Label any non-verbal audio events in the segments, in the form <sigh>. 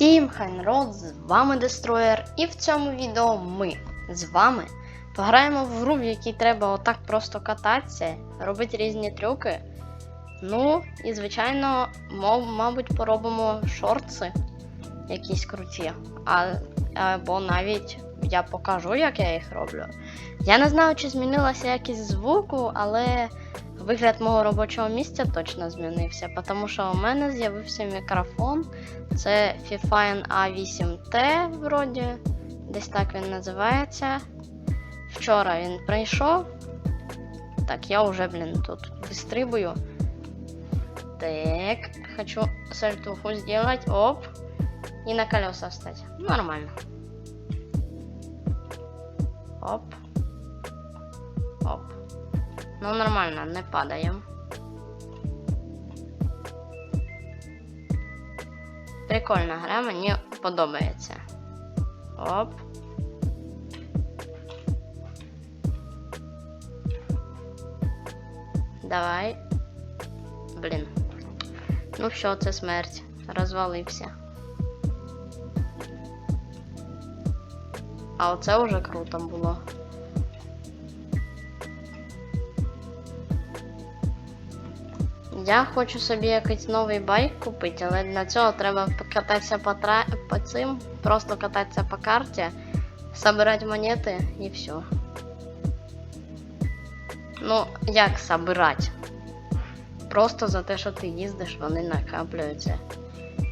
Всім хай народ, з вами Дестроєр, і в цьому відео ми з вами пограємо в гру, в якій треба отак просто кататися, робити різні трюки. Ну, і звичайно, мабуть, поробимо шорти якісь круті. А, або навіть я покажу, як я їх роблю. Я не знаю, чи змінилася якість звуку, але вигляд мого робочого місця точно змінився, тому що у мене з'явився мікрофон. Це Fifine A8T, вроді, десь так він називається. Вчора він прийшов. Так, я вже, блін, тут вистрибую. Так, хочу сальтуху сделать. Оп. И на колеса встать. Нормально. Оп. Оп. Ну, нормально, не падаємо. Прикольна гра, мені подобається. Оп. Давай. Блін. Ну все, це смерть. Розвалився. А оце вже круто було. Я хочу собі якийсь новий байк купити, але для цього треба кататися по, тра... по цим, просто кататися по карті, собирати монети і все. Ну, як собирати? Просто за те, що ти їздиш, вони накаплюються.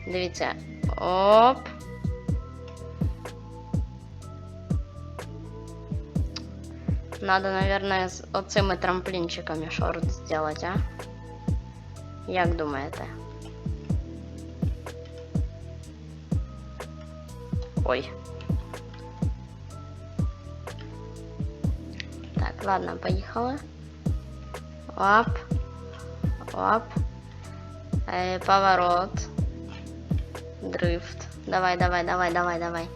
Дивіться. Оп. Надо, наверное, з оцими трамплінчиками шорт сделать, а? Як думаєте? Ой. Так, ладно, поїхали. Оп. Оп. Э, поворот. Дрифт. Давай, давай, давай, давай, давай.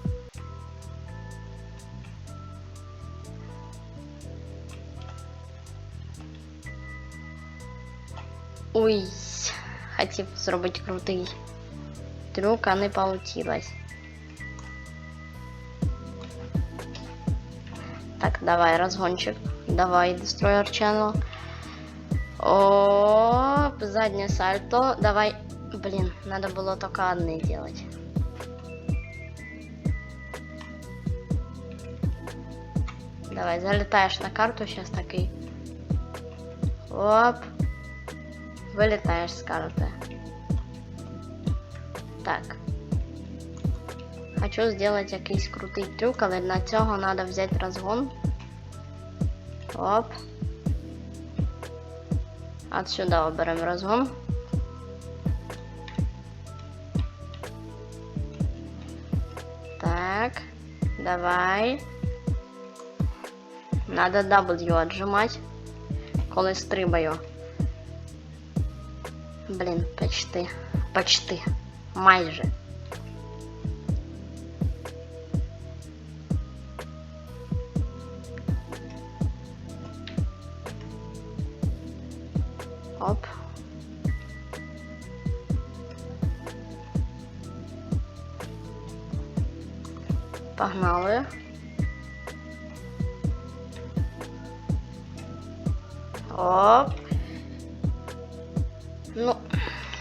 Ой, хотів зробити крутий трюк, а не получилось. Так, давай, разгончик. Давай, Destroyer Channel. Оп, заднее сальто. Давай. Блин, надо было только одни делать. Давай, залетаешь на карту сейчас такой. Оп. Вилітаєш з карти. Так. Хочу сделать якийсь крутий трюк, але для цього треба взяти розгон. Оп. Отсюда оберемо розгон. Так. Давай. Надо W отжимать, коли стрибаю. Блін, почти. Почти. Майже. Оп. Погнали. Оп. Ну,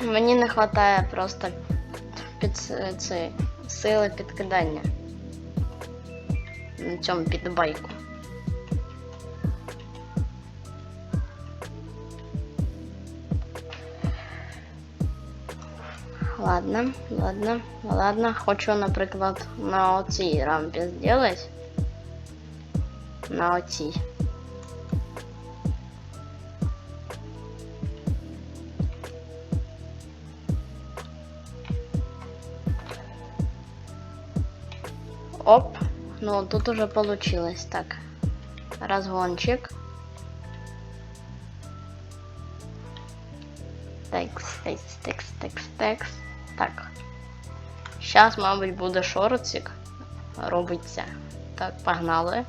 мені не вистачає просто під ці сили підкидання на цьому підбайку. Ладно, ладно, ладно. Хочу, наприклад, на оцій рампі зробити. На оцій. Оп. Ну, тут уже получилось. Так. Разгончик. Текс, текс, текс, текс, текс. Так. Сейчас, мабуть, буде шортик робиться. Так, погнали.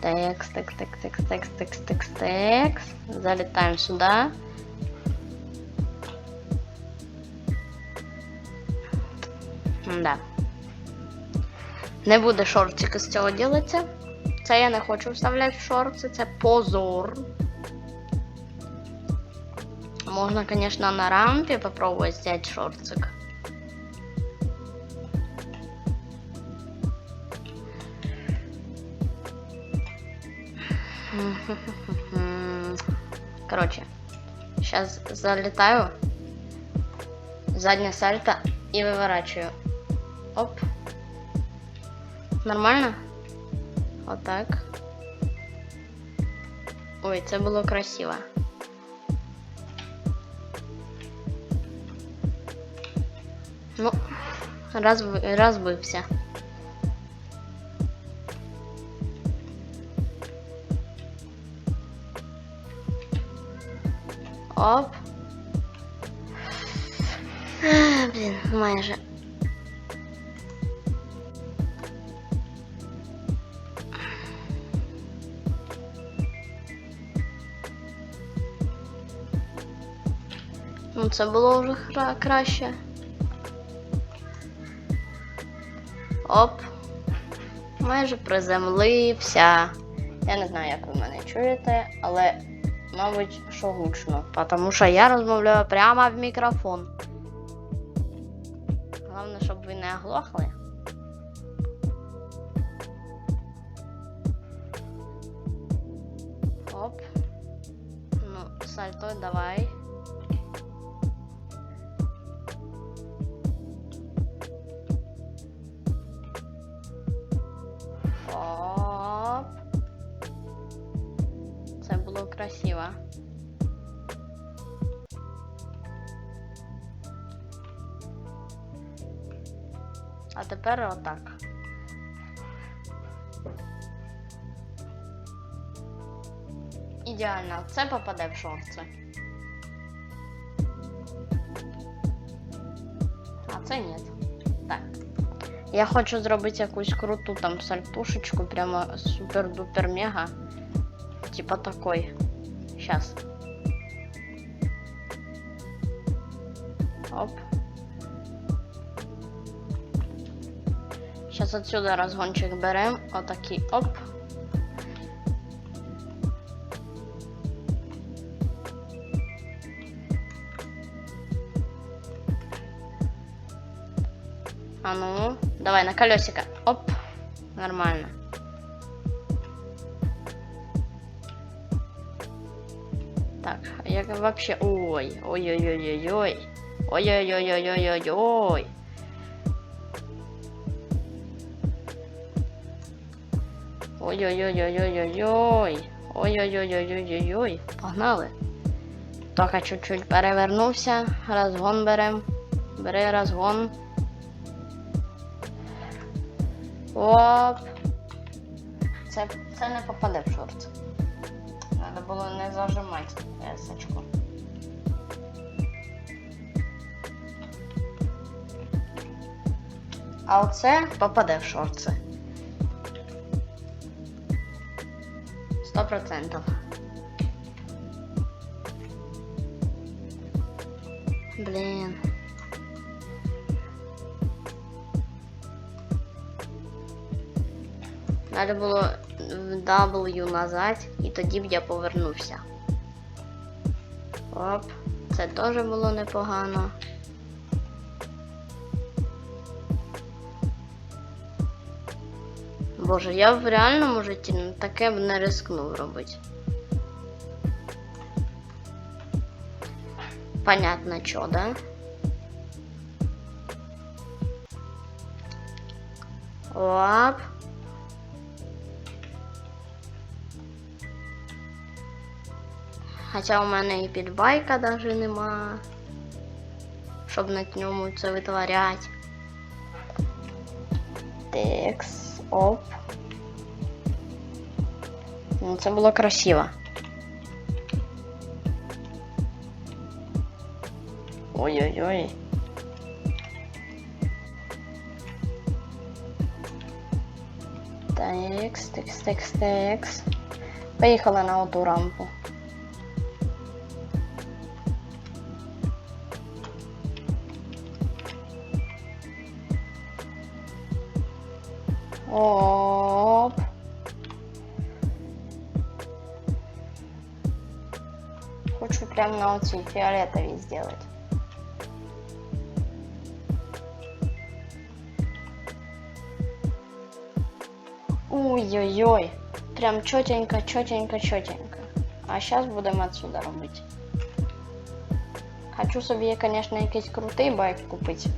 Текс, текс, текс, текс, текс, текс, текс, текс. Залетаем сюда. Да. Не буде шортик з цього ділиться. Це я не хочу вставляти в шорти, це позор. Можна, конечно, на рампе попробовать снять шортик. <laughs> Короче, сейчас залетаю. Задняя сальто и выворачиваю. Оп. Нормально? Вот так. Ой, це було красиво. Ну, розб... розбився. Оп. <sighs> А, блін, майже. Це було вже кра- краще. Оп. Майже приземлився. Я не знаю, як ви мене чуєте, але, мабуть, що гучно. Тому що я розмовляю прямо в мікрофон. Головне, щоб ви не оглохли. Оп. Ну, сальто давай. Красиво. А тепер отак. Ідеально, це попаде в шорти. А це ні. Так. Я хочу зробити якусь круту там сальтушечку, прямо супер-дупер мега. Типа такой. Сейчас. Оп. Сейчас отсюда разгончик берем. Отакий оп. А ну, давай на колесико. Оп. Нормально. Вообще... Ой, ой-ой-ой-ой-ой. Ой-ой-ой-ой-ой-ой-ой. Ой-ой-ой-ой-ой-ой-ой. Ой-ой-ой-ой-ой-ой-ой. Погнали. Тільки чуть-чуть перевернувся. Розгон берем. Бери розгон. Оп. Це, це не попаде в шорт. Треба було не зажимати ясочку. А оце попаде в шорти. Сто процентів. Блін. Треба було W назад, і тоді б я повернувся. Оп, це теж було непогано. Боже, я в реальному житті таке б не рискнув робити. Понятно, чо, да? Оп. Хоча у мене і підбайка навіть нема. Щоб на ньому це витворять. Текс, оп. Ну, це було красиво. Ой-ой-ой. Текс, текс, текс, текс. Поїхали на оту рампу. Оп. Хочу прям на оцій фіолетовій сделать. Ой-ой-ой. Прям чотенько, чотенько, чотенько. А зараз будемо отсюда робити. Хочу собі, конечно, якийсь крутий байк купити.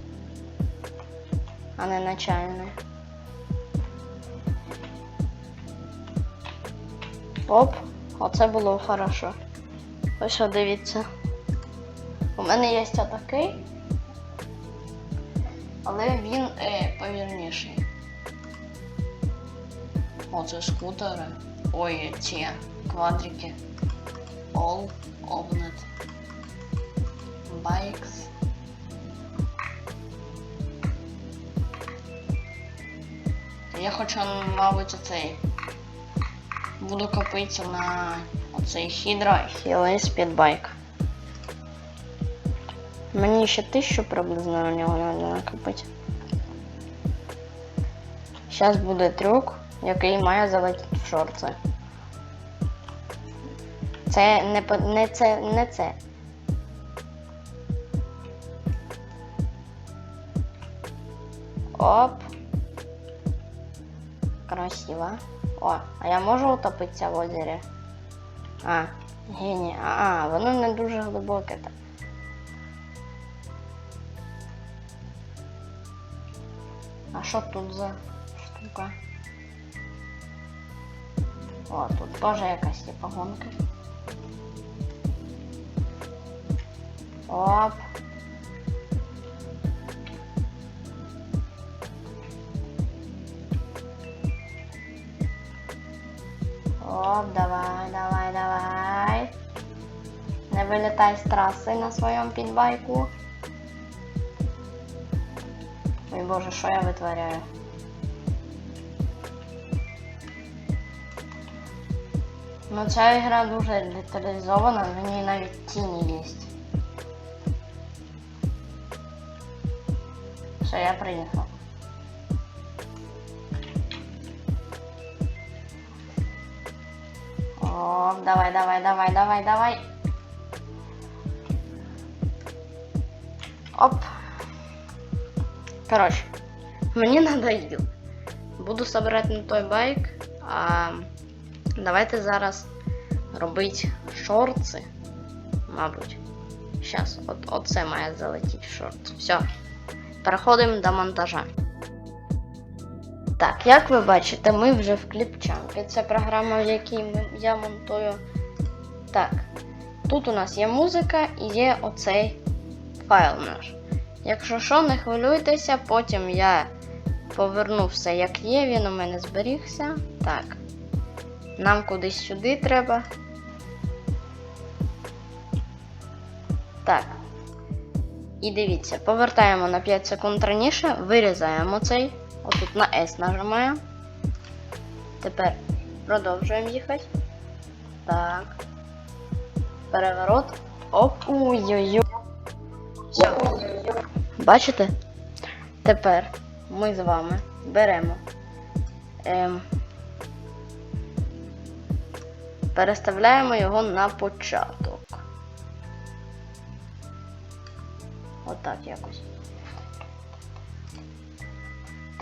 А не начальний. Оп, оце було хорошо. Ось що дивіться. У мене є отакий, але він е, повільніший. Оце скутери. Ой, ці квадрики. All Ovnet. Bikes. Я хочу, мабуть, оцей. Буду копити на оцей Hydra Helios Speedbike. Мені ще тисячу приблизно на нього треба накопити. Зараз буде трюк, який має залетіти в шорти. Це не, не це, не це. Оп. Красиво. О, а я можу утопитися в озері? А, геній. А, воно не дуже глибоке так. А що тут за штука? О, тут теж якась типа гонка. Оп. Оп, давай, давай, давай. Не вилітай з траси на своєму підбайку. Ой боже, що я витворяю? Ну ця ігра дуже деталізована, в ній навіть тіні є. Все, я приїхав. О, давай, давай, давай, давай, давай. Оп. Короче, мені <laughs> надоїло. Буду собирати на той байк. А давайте зараз робити шорти. Мабуть. Щас, от, оце має залетіти в шорт. Все. Переходимо до монтажа. Так, як ви бачите, ми вже в кліпчанки. Це програма, в якій я монтую. Так, тут у нас є музика і є оцей файл наш. Якщо що, не хвилюйтеся, потім я поверну все як є, він у мене зберігся. Так. Нам кудись сюди треба. Так. І дивіться, повертаємо на 5 секунд раніше, вирізаємо цей. Отут на S нажимаємо. Тепер продовжуємо їхати. Так. Переворот. Оп. Ой-ой-ой. Бачите? Тепер ми з вами беремо. Ем, переставляємо його на початок. Отак якось.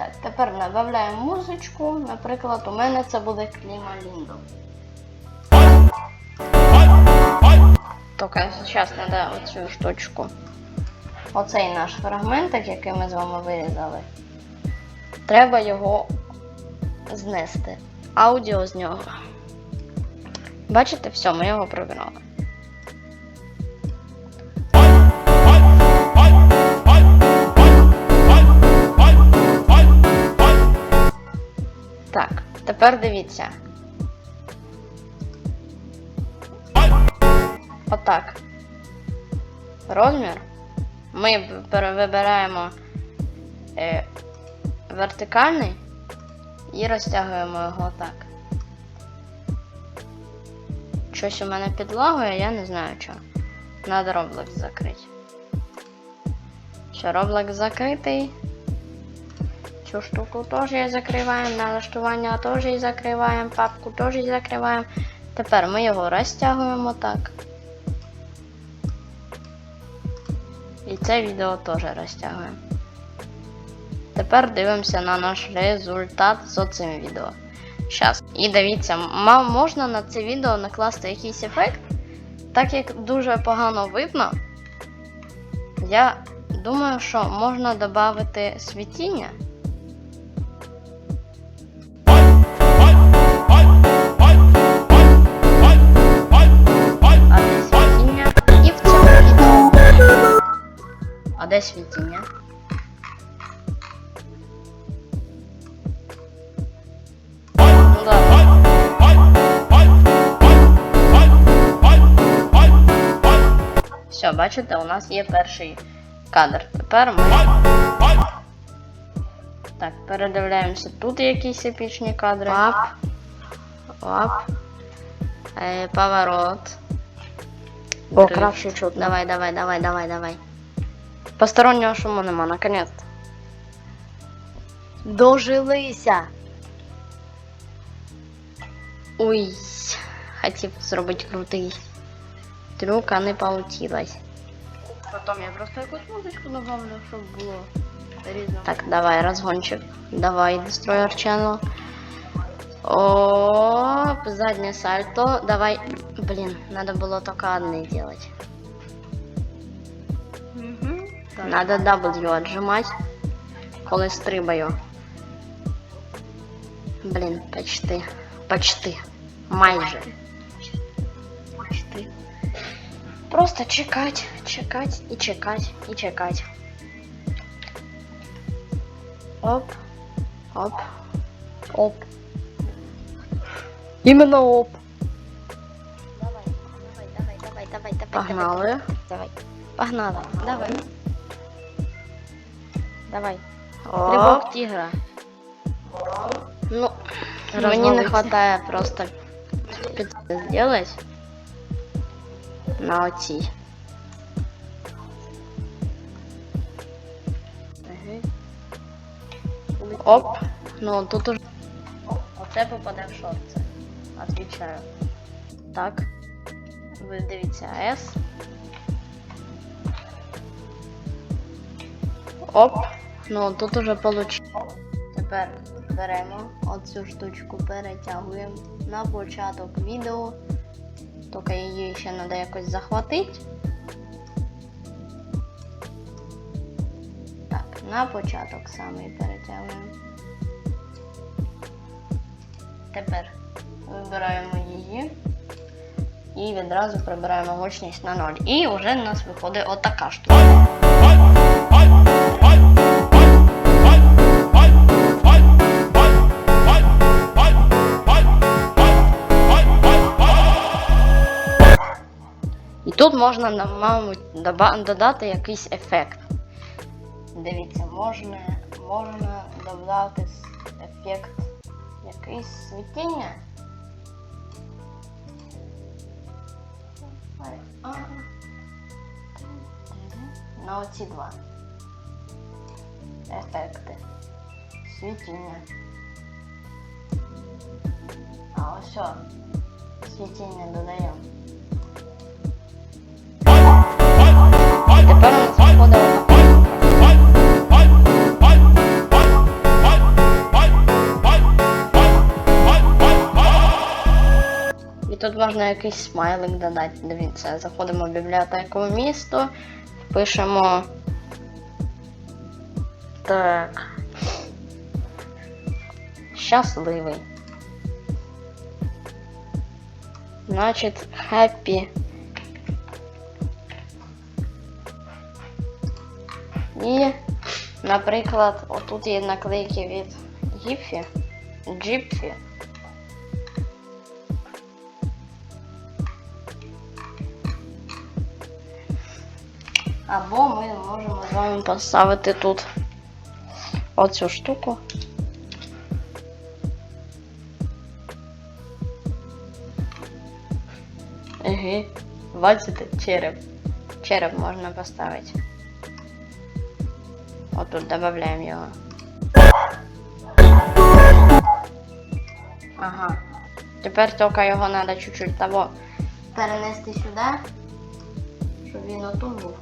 Так, тепер додаємо музичку. Наприклад, у мене це буде Кліма Ліндо. Тільки зараз треба оцю штучку. Оцей наш фрагментик, який ми з вами вирізали. Треба його знести. Аудіо з нього. Бачите, все, ми його прибрали. Тепер дивіться. Отак. Розмір. Ми вибираємо е, вертикальний і розтягуємо його так. Щось у мене підлагує, я не знаю чого. Надо Roblox закрити. Що Roblox закритий. Цю штуку теж закриваємо, налаштування теж закриваємо, папку теж закриваємо. Тепер ми його розтягуємо так. І це відео теж розтягуємо. Тепер дивимося на наш результат з цим відео. Щас. І дивіться, можна на це відео накласти якийсь ефект. Так як дуже погано видно, я думаю, що можна додати світіння. Де світіння? Все, бачите, у нас є перший кадр. Тепер ми. Так, передивляємося. Тут якісь епічні кадри. Оп. Оп. Е, поворот. О, краще чутно. Давай, давай, давай, давай, давай. Постороннього шуму нема, наконец-то. Дожилися. Ой, хотів зробити крутий трюк, а не получилось. Потім я просто якусь музичку добавлю, щоб було різно. Так, давай, разгончик. Давай, Destroyer Channel. Оп, заднее сальто. Давай. Блин, надо было только одни делать. Угу. Надо W отжимать, коли стрибаю. Блін, почти. Почти. Майже. Почти. Просто чекать, чекать і чекать, і чекать. Оп. Оп. Оп. Іменно оп. Давай, давай, давай, давай, давай, давай. Погнали. Давай. Погнали. Давай. Давай. Стрибок тигра. Ну, мне не хватает просто сделать на оці. Оп. Ну тут уже. Оце попаде в шорти. Отвічаю. Так. Ви дивіться С. Оп. Ну тут уже получилось. Тепер беремо оцю штучку, перетягуємо на початок відео. Тільки її ще треба якось захватити. Так, на початок саме перетягуємо. Тепер вибираємо її і відразу прибираємо гучність на 0. І вже в нас виходить отака штука. Тут можна, на- мабуть, додати якийсь ефект. Дивіться, можна, можна додати ефект якийсь світіння. На оці два. Ефекти. Світіння. А ось. Світіння додаємо. І тут можна якийсь смайлик додати. Дивіться, заходимо в бібліотеку місто, пишемо. Так. Щасливий. Значить, happy. І, наприклад, отут є наклейки від Гіфі, Джіпфі. Або ми можемо з вами поставити тут оцю штуку. Еге, бачите, череп. Череп можна поставити. Отут додаємо його. Ага. Тепер тільки його треба чуть-чуть того перенести сюди, щоб він отут був.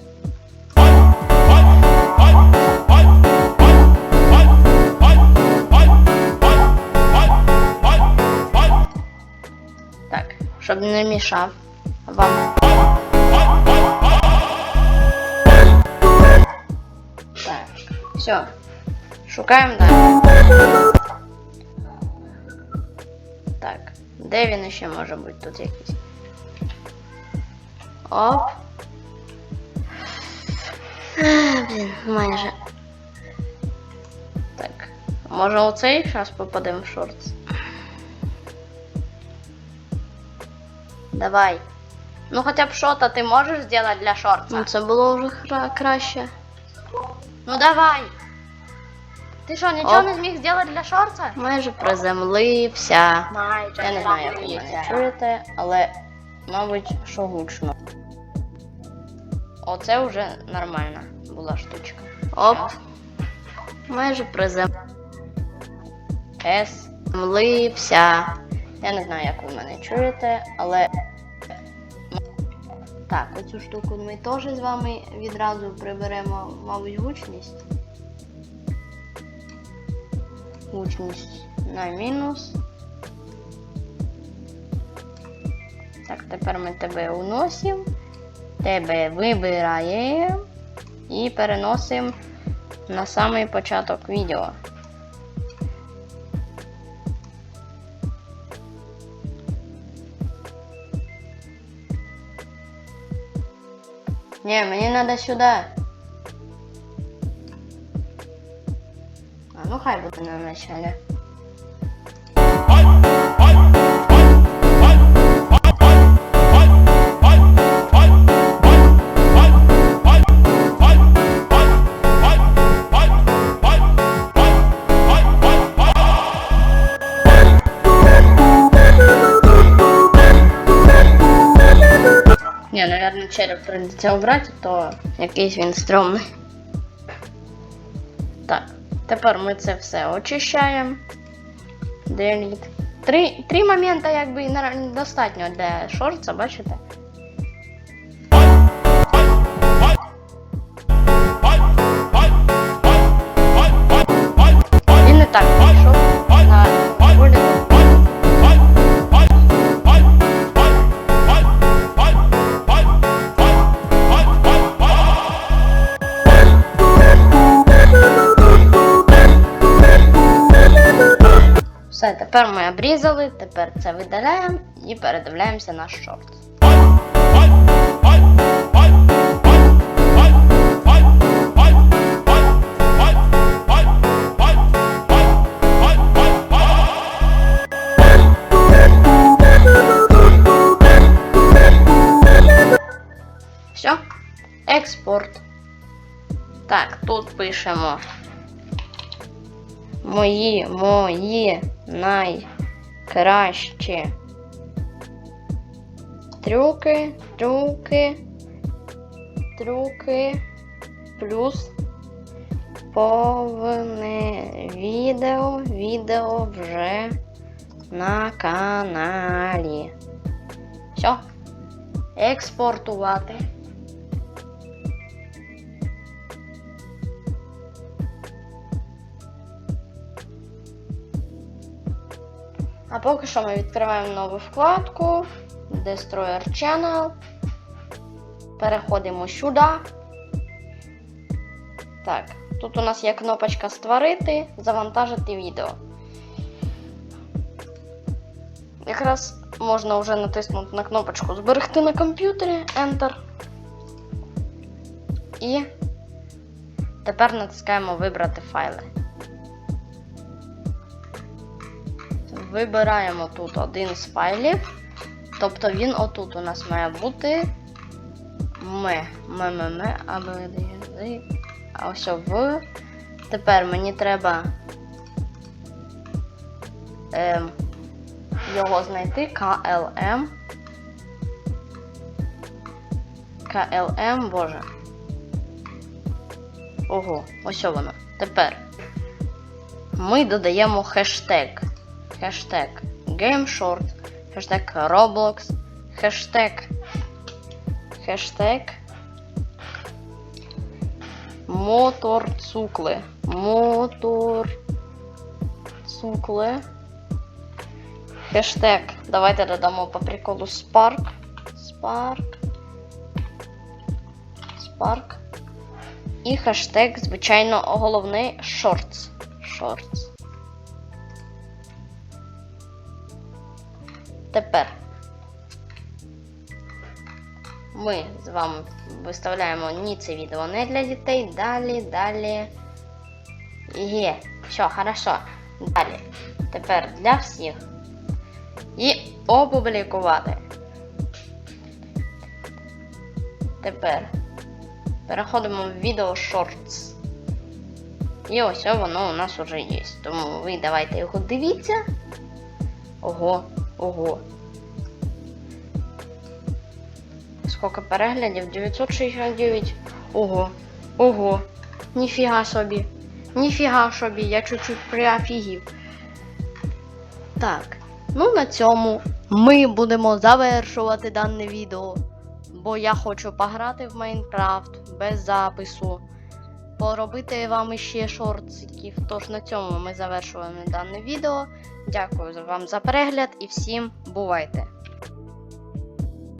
Так, щоб не мішав вам. Все. Шукаємо далі. Так, де він ще може бути тут якийсь? Оп. Ех, Блін, майже. Так. Може оцей зараз попадемо в шортс? Давай. Ну хоча б що-то ти можеш зробити для шортса? Ну це було вже кра- краще. Ну давай. Ти що, нічого Оп. не зміг зробити для шорта? Майже приземлився. Майже Я не знаю, як ви мене чуєте, але, мабуть, що гучно. Оце вже нормальна була штучка. Оп. Майже приземлився. Я не знаю, як ви мене чуєте, але. Так, оцю штуку ми теж з вами відразу приберемо, мабуть, гучність. Гучність на мінус. Так, тепер ми тебе уносимо, тебе вибираємо і переносимо на самий початок відео. Не, мені треба сюди. Ну хай буде на начале. Не, наверное, череп прийдеться обрати, то якийсь він стрьомний. Так, тепер ми це все очищаємо. Delete. Три, три моменти якби достатньо для шорца, бачите? Обрізали, тепер це видаляємо і передивляємося наш шорт. Все, експорт. Так, тут пишемо мої, мої найкращі трюки, трюки, трюки, плюс повне відео, відео вже на каналі. Все. Експортувати. А поки що ми відкриваємо нову вкладку Destroyer Channel. Переходимо сюди. Так, тут у нас є кнопочка Створити, завантажити відео. Якраз можна вже натиснути на кнопочку Зберегти на комп'ютері, Enter. І тепер натискаємо Вибрати файли. Вибираємо тут один з файлів. Тобто він отут у нас має бути ме, ме, ме, ме, а, Б, Д, Д. А ось в. Тепер мені треба ем, його знайти KLM. KLM, боже. Ого, ось воно. Тепер ми додаємо хештег. Хештег GameShort, хештег Roblox, хештег. Хештег. Моторцукли. Моторцукли. Хештег. Давайте додамо по приколу Spark. Spark. Spark. І хештег, звичайно, головний Shorts. Shorts. Тепер ми з вами виставляємо ні це відео не для дітей. Далі, далі. Є. Все, хорошо. Далі. Тепер для всіх. І опублікувати. Тепер переходимо в відео Shorts. І ось воно у нас уже є. Тому ви давайте його дивіться. Ого, ого. Сколько переглядів? 969. Ого. Ого. Ніфіга собі. Ніфіга собі, я чуть-чуть приофігів. Так. Ну на цьому ми будемо завершувати дане відео. Бо я хочу пограти в Майнкрафт без запису. Поробити вам іще шортиків. Тож на цьому ми завершуємо дане відео. Дякую вам за перегляд і всім бувайте!